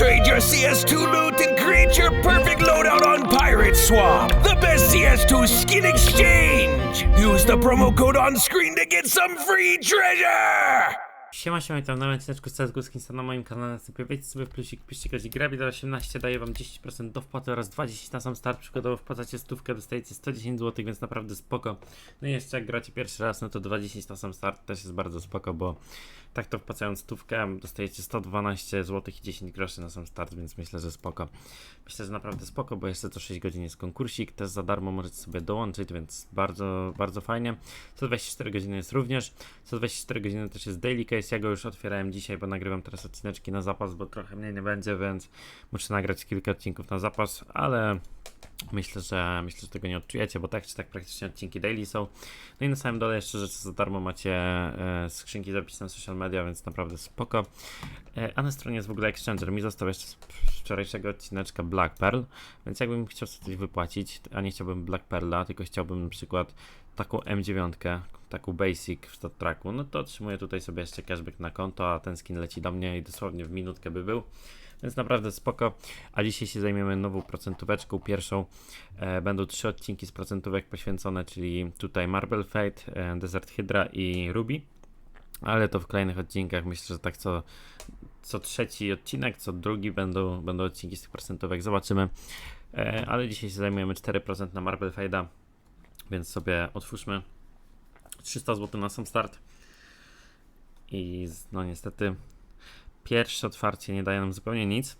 Trade your CS2 loot and create your perfect loadout on Pirate Swap, the best CS2 skin exchange. Use the promo code on screen to get some free treasure. Siema, siema, witam na odcineczku z CSGO Skinsa na moim kanale. Sobie plusik, piszcie godzi grabi do 18, daje wam 10% do wpłaty oraz 20 na sam start. Przykładowo wpłacacie stówkę, dostajecie 110 zł, więc naprawdę spoko. No i jeszcze jak gracie pierwszy raz, no to 20 na sam start też jest bardzo spoko, bo tak to wpłacając stówkę, dostajecie 112 zł i 10 groszy na sam start, więc myślę, że spoko. Myślę, że naprawdę spoko, bo jeszcze co 6 godzin jest konkursik, też za darmo możecie sobie dołączyć, więc bardzo, bardzo fajnie. Co 24 godziny jest również, co 24 godziny też jest daily case, ja go już otwierałem dzisiaj, bo nagrywam teraz odcineczki na zapas, bo trochę mniej nie będzie, więc muszę nagrać kilka odcinków na zapas, ale myślę, że myślę, że tego nie odczujecie, bo tak czy tak praktycznie odcinki daily są. No i na samym dole jeszcze rzeczy za darmo macie e, skrzynki zapisane na social media, więc naprawdę spoko. E, a na stronie jest w ogóle Exchanger. Mi został jeszcze z wczorajszego odcineczka Black Pearl, więc jakbym chciał coś wypłacić, a nie chciałbym Black Pearla, tylko chciałbym na przykład taką M9, taką basic w Stat Tracku, no to otrzymuję tutaj sobie jeszcze cashback na konto, a ten skin leci do mnie i dosłownie w minutkę by był. Więc naprawdę spoko. A dzisiaj się zajmiemy nową procentóweczką. Pierwszą e, będą trzy odcinki z procentówek poświęcone, czyli tutaj Marble Fate, e, Desert Hydra i Ruby. Ale to w kolejnych odcinkach myślę, że tak co, co trzeci odcinek, co drugi będą, będą odcinki z tych procentówek. Zobaczymy. E, ale dzisiaj się zajmujemy 4% na Marble Fade'a, więc sobie otwórzmy 300 zł na sam start. I no niestety pierwsze otwarcie nie daje nam zupełnie nic.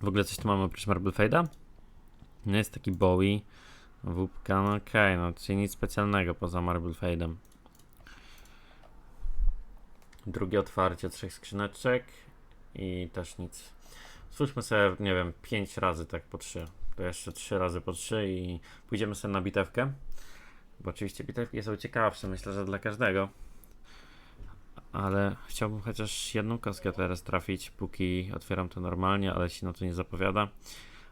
W ogóle coś tu mamy oprócz Marble Fade'a? No jest taki Bowie, wupka, no okej, no czyli nic specjalnego poza Marble Fade'em. Drugie otwarcie trzech skrzyneczek i też nic. Stwórzmy sobie, nie wiem, 5 razy tak po 3. To jeszcze 3 razy po 3 i pójdziemy sobie na bitewkę. Bo oczywiście bitewki są ciekawsze, myślę, że dla każdego. Ale chciałbym chociaż jedną kostkę teraz trafić, póki otwieram to normalnie, ale się na to nie zapowiada.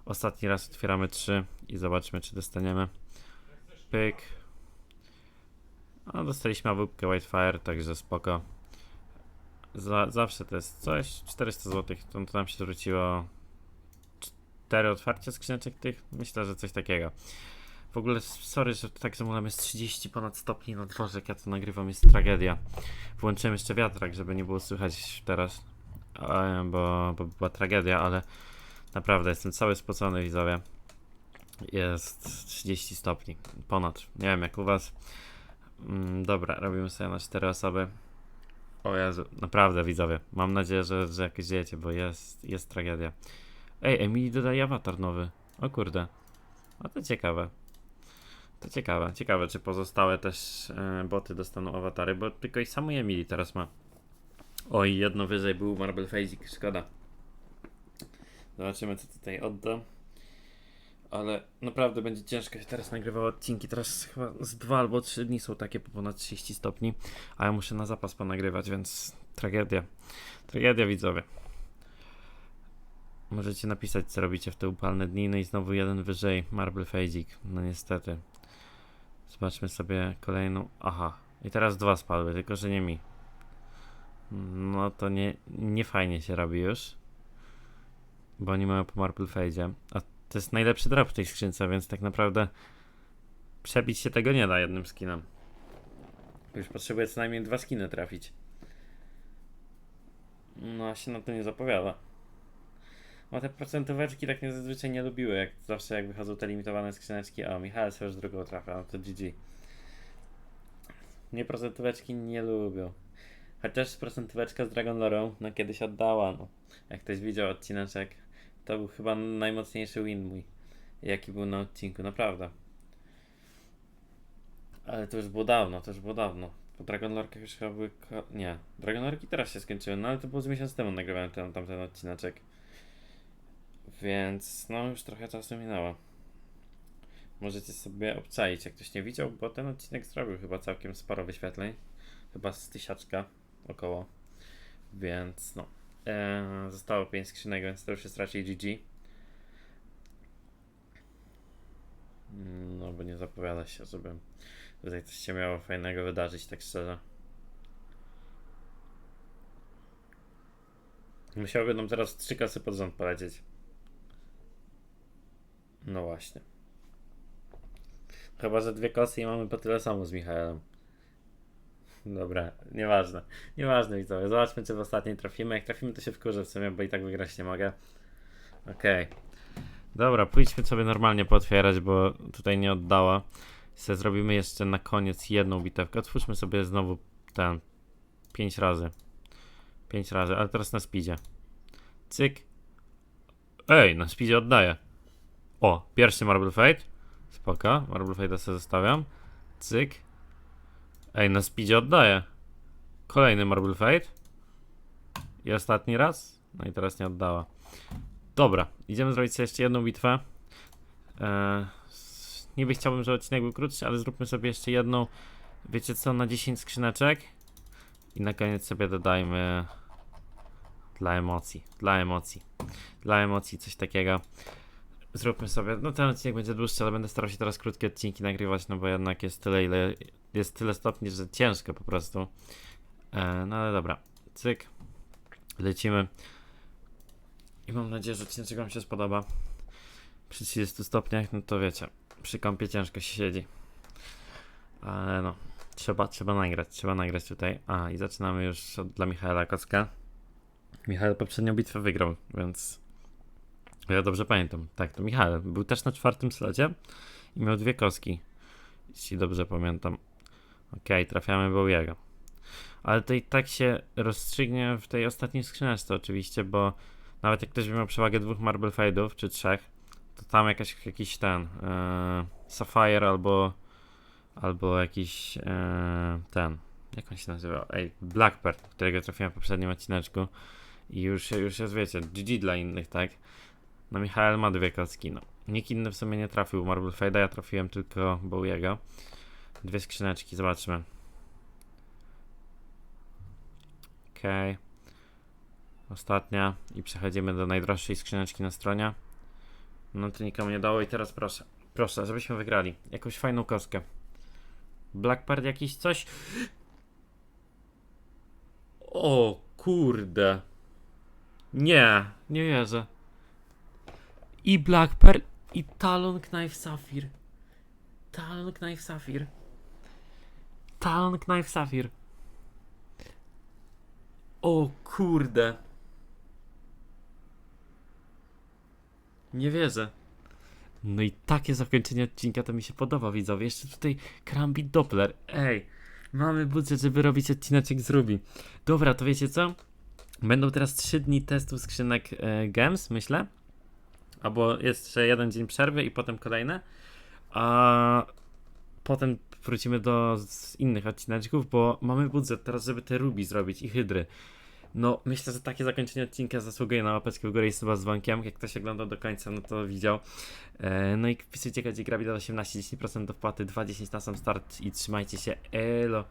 Ostatni raz otwieramy 3 i zobaczmy, czy dostaniemy. Pyk. No, dostaliśmy AWP Whitefire, także spoko. Za, zawsze to jest coś. 400 zł, to, to nam się zwróciło. 4 otwarcia skrzyneczek tych? Myślę, że coś takiego. W ogóle, sorry, że tak zamówiłem, jest 30 ponad stopni na dworze, jak ja to nagrywam, jest tragedia. Włączyłem jeszcze wiatrak, żeby nie było słychać teraz, e, bo, bo była tragedia, ale naprawdę jestem cały spocony, widzowie. Jest 30 stopni, ponad. Nie wiem jak u was. Mm, dobra, robimy sobie na 4 osoby. O Jezu, naprawdę widzowie. Mam nadzieję, że, że jakoś żyjecie, bo jest, jest tragedia. Ej, Emily dodaje awatar nowy. O kurde. A to ciekawe. To ciekawe. Ciekawe, czy pozostałe też e, boty dostaną awatary, bo tylko i samo Emily teraz ma. Oj, jedno wyżej był Marble Phasik, szkoda. Zobaczymy, co tutaj odda. Ale naprawdę będzie ciężko się teraz nagrywało odcinki. Teraz chyba z dwa albo trzy dni są takie po ponad 30 stopni, a ja muszę na zapas ponagrywać, więc tragedia. Tragedia, widzowie. Możecie napisać, co robicie w te upalne dni. No i znowu jeden wyżej Marble Phasik. No niestety. Zobaczmy sobie kolejną. Aha. I teraz dwa spadły, tylko że nie mi. No to nie, nie fajnie się robi już. Bo oni mają po Marble Fade'zie. A to jest najlepszy drop w tej skrzynce, więc tak naprawdę przebić się tego nie da jednym skinem. Już potrzebuję co najmniej dwa skiny trafić. No, się na to nie zapowiada. No te procentóweczki tak mnie zazwyczaj nie lubiły, jak zawsze jak wychodzą te limitowane skrzyneczki, o Michał już drugą trafia, no to GG. Mnie procentóweczki nie lubią. Chociaż procentóweczka z Dragon Lorą, no kiedyś oddała, no. Jak ktoś widział odcineczek, to był chyba najmocniejszy win mój, jaki był na odcinku, naprawdę. Ale to już było dawno, to już było dawno. Po Dragon już chyba były... Ko- nie, Dragon Lorki teraz się skończyły, no ale to było z miesiąc temu nagrywałem ten, tamten odcineczek. Więc no już trochę czasu minęło. możecie sobie obczaić, jak ktoś nie widział, bo ten odcinek zrobił chyba całkiem sporo wyświetleń. Chyba z tysiaczka około. Więc no. Eee, zostało 5 skrzynek, więc to już jest raczej GG. Mm, No, bo nie zapowiada się, żeby tutaj coś się miało fajnego wydarzyć, tak szczerze. Musiałby nam teraz trzy kasy pod rząd polecieć. No właśnie. Chyba, że dwie kosy i mamy po tyle samo z Michałem. Dobra, nieważne. Nieważne widzowie. Zobaczmy, czy w ostatniej trafimy. Jak trafimy, to się wkurzę w sumie, bo i tak wygrać nie mogę. Okej. Dobra, pójdźmy sobie normalnie pootwierać, bo tutaj nie oddała. Se zrobimy jeszcze na koniec jedną bitewkę. Otwórzmy sobie znowu ten. Pięć razy. Pięć razy, ale teraz na speedzie. Cyk. Ej, na speedzie oddaję. O, pierwszy Marble Fate. Spoko, Marble Fate'a sobie zostawiam. Cyk. Ej, na speedzie oddaję. Kolejny Marble Fate. I ostatni raz. No i teraz nie oddała. Dobra, idziemy zrobić sobie jeszcze jedną bitwę. Eee, niby chciałbym, żeby odcinek był krótszy, ale zróbmy sobie jeszcze jedną. Wiecie co, na 10 skrzyneczek. I na koniec sobie dodajmy dla emocji, dla emocji, dla emocji coś takiego. Zróbmy sobie, no ten odcinek będzie dłuższy, ale będę starał się teraz krótkie odcinki nagrywać, no bo jednak jest tyle, ile jest tyle stopni, że ciężko po prostu. E, no ale dobra, cyk, lecimy. I mam nadzieję, że odcinek Wam się spodoba. Przy 30 stopniach, no to wiecie, przy kąpie ciężko się siedzi. Ale no, trzeba, trzeba nagrać, trzeba nagrać tutaj. A, i zaczynamy już od, dla Michaela Kocka. Michał poprzednią bitwę wygrał, więc ja dobrze pamiętam. Tak, to Michał był też na czwartym slocie i miał dwie kostki, jeśli dobrze pamiętam. Okej, trafiamy Bowiego. Ale to i tak się rozstrzygnie w tej ostatniej skrzyneczce oczywiście, bo nawet jak ktoś by miał przewagę dwóch Marble Fade'ów, czy trzech, to tam jakaś, jakiś ten yy, Sapphire albo albo jakiś yy, ten jak on się nazywa? Ej, Blackbird, którego trafiłem w poprzednim odcineczku i już, już jest, wiecie, GG dla innych, tak? No Michael ma dwie kocki, no. Nikt inny w sumie nie trafił Marble Fade'a, ja trafiłem tylko Bowiego. Dwie skrzyneczki, zobaczmy. Okej. Ostatnia i przechodzimy do najdroższej skrzyneczki na stronie. No to nikomu nie dało i teraz proszę, proszę, żebyśmy wygrali. Jakąś fajną kostkę. Blackbird jakiś coś? O kurde. Nie, nie wierzę. I Black Pearl, i Talon Knife Sapphire. Talon Knife Sapphire. Talon Knife Sapphire. O kurde. Nie wierzę. No i takie zakończenie odcinka to mi się podoba, widzowie. Jeszcze tutaj Krambit Doppler. Ej, mamy budżet, żeby robić odcineczek z Ruby. Dobra, to wiecie co? Będą teraz 3 dni testów skrzynek e, Gems, myślę. Albo jeszcze jeden dzień przerwy i potem kolejne. A potem wrócimy do innych odcineczków, bo mamy budżet teraz, żeby te Ruby zrobić i Hydry. No, myślę, że takie zakończenie odcinka zasługuje na łapeczkę w górę i suba z dzwonkiem. Jak ktoś oglądał do końca, no to widział. E, no i wpisujcie kodzik Gravidal 18, 10% do wpłaty, 2,10 na sam start i trzymajcie się. Elo!